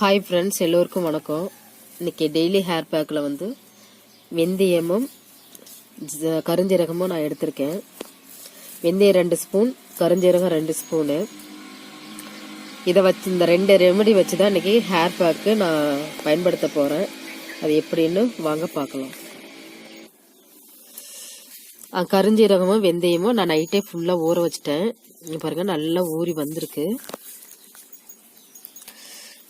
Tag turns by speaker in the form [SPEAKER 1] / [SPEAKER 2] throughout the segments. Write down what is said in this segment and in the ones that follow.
[SPEAKER 1] Hi friends எல்லோருக்கும் வணக்கம். இன்னைக்கு டெய்லி ஹேர் பேக்கில் வந்து வெந்தயமும் ஜ- கருஞ்சீரகமும் நான் எடுத்திருக்கேன். வெந்தயம் ரெண்டு ஸ்பூன் கருஞ்சீரகம் ரெண்டு ஸ்பூனு இதை வச்சு இந்த ரெண்டு ரெமெடி வச்சு தான் இன்றைக்கி ஹேர் பேக்கு நான் பயன்படுத்த போகிறேன் அது எப்படின்னு வாங்க பார்க்கலாம். கருஞ்சீரகமும் வெந்தயமும் நான் நைட்டே ஃபுல்லாக ஊற வச்சிட்டேன். இங்க பாருங்கள் நல்லா ஊறி வந்திருக்கு.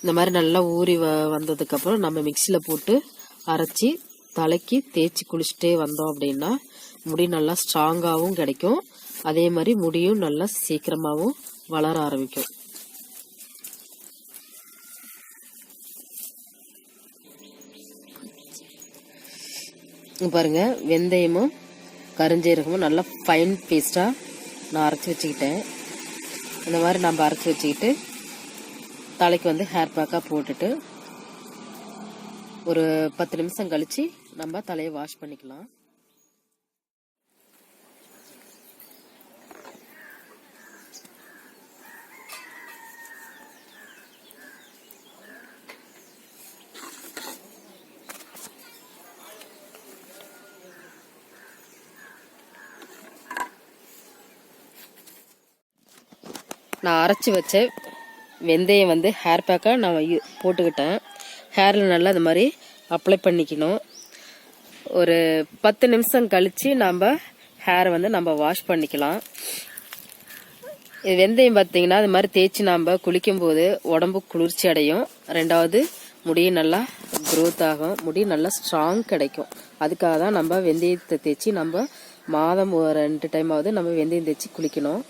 [SPEAKER 1] இந்த மாதிரி நல்லா ஊறி வ வந்ததுக்கப்புறம் நம்ம மிக்சியில் போட்டு அரைச்சி தலைக்கு தேய்ச்சி குளிச்சுட்டே வந்தோம் அப்படின்னா முடி நல்லா ஸ்ட்ராங்காகவும் கிடைக்கும். அதே மாதிரி முடியும் நல்லா சீக்கிரமாகவும் வளர ஆரம்பிக்கும். பாருங்க வெந்தயமும் கருஞ்சீரகமும் நல்லா ஃபைன் பேஸ்ட்டாக நான் அரைச்சி வச்சுக்கிட்டேன். இந்த மாதிரி நம்ம அரைச்சி வச்சுக்கிட்டு தலைக்கு வந்து ஹேர் பேக்காக போட்டுட்டு ஒரு பத்து நிமிஷம் கழித்து நம்ம தலையை வாஷ் பண்ணிக்கலாம். நான் அரைச்சி வச்ச வெந்தயம் வந்து ஹேர் பேக்காக நான் போட்டுக்கிட்டேன். ஹேரில் நல்லா இந்த மாதிரி அப்ளை பண்ணிக்கணும். ஒரு பத்து நிமிஷம் கழித்து நம்ம ஹேரை வந்து நம்ம வாஷ் பண்ணிக்கலாம். இது வெந்தயம் பார்த்தீங்கன்னா அது மாதிரி தேய்ச்சி நாம் குளிக்கும்போது உடம்பு குளிர்ச்சி அடையும். ரெண்டாவது முடி நல்லா க்ரோத் ஆகும். முடி நல்லா ஸ்ட்ராங் கிடைக்கும். அதுக்காக தான் நம்ம வெந்தயத்தை தேய்ச்சி நம்ம மாதம் ஒரு ரெண்டு டைமாவது நம்ம வெந்தயம் தேய்ச்சி குளிக்கணும்.